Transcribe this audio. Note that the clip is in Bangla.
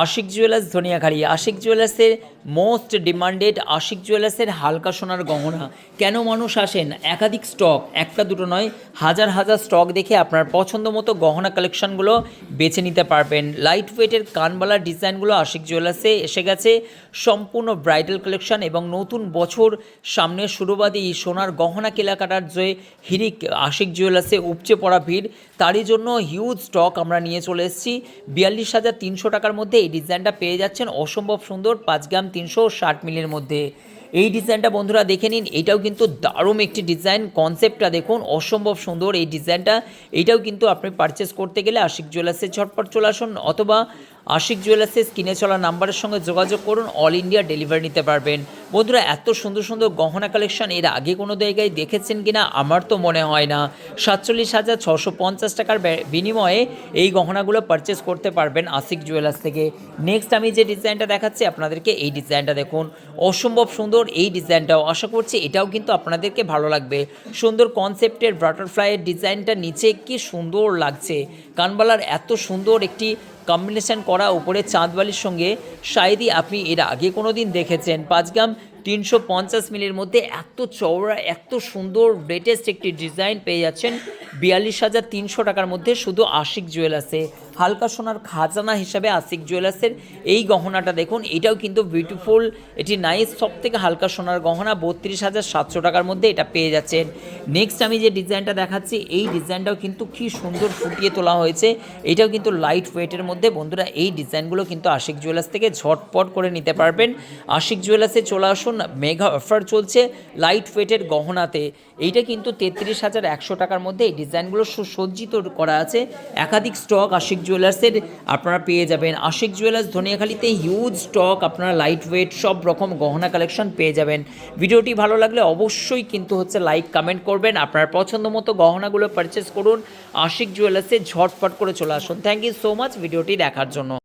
আশিক জুয়েলার্স ধনিয়াখালী। আশিক জুয়েলার্সের মোস্ট ডিমান্ডেড আশিক জুয়েলার্সের হালকা সোনার গহনা। কেন মানুষ আসেন? একাধিক স্টক একটা দুটো নয়, হাজার হাজার স্টক দেখে আপনার পছন্দ মতো গহনা কালেকশনগুলো বেছে নিতে পারবেন। লাইট ওয়েটের কানবালার ডিজাইনগুলো আশিক জুয়েলার্সে এসে গেছে। সম্পূর্ণ ব্রাইডাল কালেকশন এবং নতুন বছর সামনে শুরুবাদী সোনার গহনা কেনাকাটার যে হিরিক আশিক জুয়েলার্সে উপচে পড়া ভিড়, তারই জন্য হিউজ স্টক আমরা নিয়ে চলে এসেছি। বিয়াল্লিশ হাজার তিনশো টাকার মধ্যে এই ডিজাইনটা পেয়ে যাচ্ছেন অসম্ভব সুন্দর পাঁচ গ্রাম তিনশো ষাট মিলের মধ্যে। এই ডিজাইনটা বন্ধুরা দেখে নিন, এটাও কিন্তু দারুণ একটি ডিজাইন। কনসেপ্টটা দেখুন, অসম্ভব সুন্দর এই ডিজাইনটা। এটাও কিন্তু আপনি পারচেস করতে গেলে আশিক জুয়েলার্সে ঝটপট চলে আসুন, অথবা আশিক জুয়েলার্সের স্ক্রিনে চলা নাম্বারের সঙ্গে যোগাযোগ করুন অল ইন্ডিয়া ডেলিভারি নিতে পারবেন। বন্ধুরা, এত সুন্দর সুন্দর গহনা কালেকশন এর আগে কোনো জায়গায় দেখেছেন কিনা আমার তো মনে হয় না। সাতচল্লিশ হাজার ছশো পঞ্চাশ টাকার বিনিময়ে এই গহনাগুলো পারচেস করতে পারবেন আশিক জুয়েলার্স থেকে। নেক্সট আমি যে ডিজাইনটা দেখাচ্ছি, আপনাদেরকে এই ডিজাইনটা দেখুন। অসম্ভব সুন্দর এই ডিজাইনটাও আশা করছি এটাও কিন্তু আপনাদেরকে ভালো লাগবে। সুন্দর কনসেপ্টের বাটারফ্লাইয়ের ডিজাইনটা নিচে কি সুন্দর লাগছে। কানবালার এত সুন্দর একটি কম্বিনেশন করা উপরে চাঁদবালির সঙ্গে। শায়দি আপনি এর আগে কোনো দিন দেখেছেন? পাঁচ গ্রাম তিনশো পঞ্চাশ মিলের মধ্যে এত চওড়া, এত সুন্দর লেটেস্ট একটি ডিজাইন পেয়ে যাচ্ছেন। বিয়াল্লিশ হাজার তিনশো টাকার মধ্যে শুধু আশিক জুয়েলার্সে। হালকা সোনার খাজানা হিসাবে আশিক জুয়েলার্সের এই গহনাটা দেখুন, এটাও কিন্তু বিউটিফুল এটি নাইস সব থেকে হালকা সোনার গহনা, বত্রিশ হাজার সাতশো টাকার মধ্যে এটা পেয়ে যাচ্ছেন। নেক্সট আমি যে ডিজাইনটা দেখাচ্ছি, এই ডিজাইনটাও কিন্তু কি সুন্দর ফুটিয়ে তোলা হয়েছে। এটাও কিন্তু লাইট ওয়েটের মধ্যে, বন্ধুরা, এই ডিজাইনগুলো কিন্তু আশিক জুয়েলার্স থেকে ঝটপট করে নিতে পারবেন। আশিক জুয়েলার্সে চলে আসুন মেঘা অফার চলছে লাইট ওয়েটের গহনাতে। এইটা কিন্তু তেত্রিশ হাজার একশো টাকার মধ্যে এই ডিজাইনগুলো সুসজ্জিত করা আছে। একাধিক স্টক আশিক জুয়েলার্সের আপনারা পেয়ে যাবেন। আশিক জুয়েলার্স ধনিয়াখালিতে হিউজ স্টক আপনারা লাইট ওয়েট সব রকম গহনা কালেকশন পেয়ে যাবেন। ভিডিওটি ভালো লাগলে অবশ্যই কিন্তু হচ্ছে লাইক কমেন্ট করবেন। আপনার পছন্দ মতো গহনাগুলো পারচেস করুন। আশিক জুয়েলার্সে ঝটফট করে চলে আসুন। থ্যাংক ইউ সো মাচ ভিডিওটি দেখার জন্য।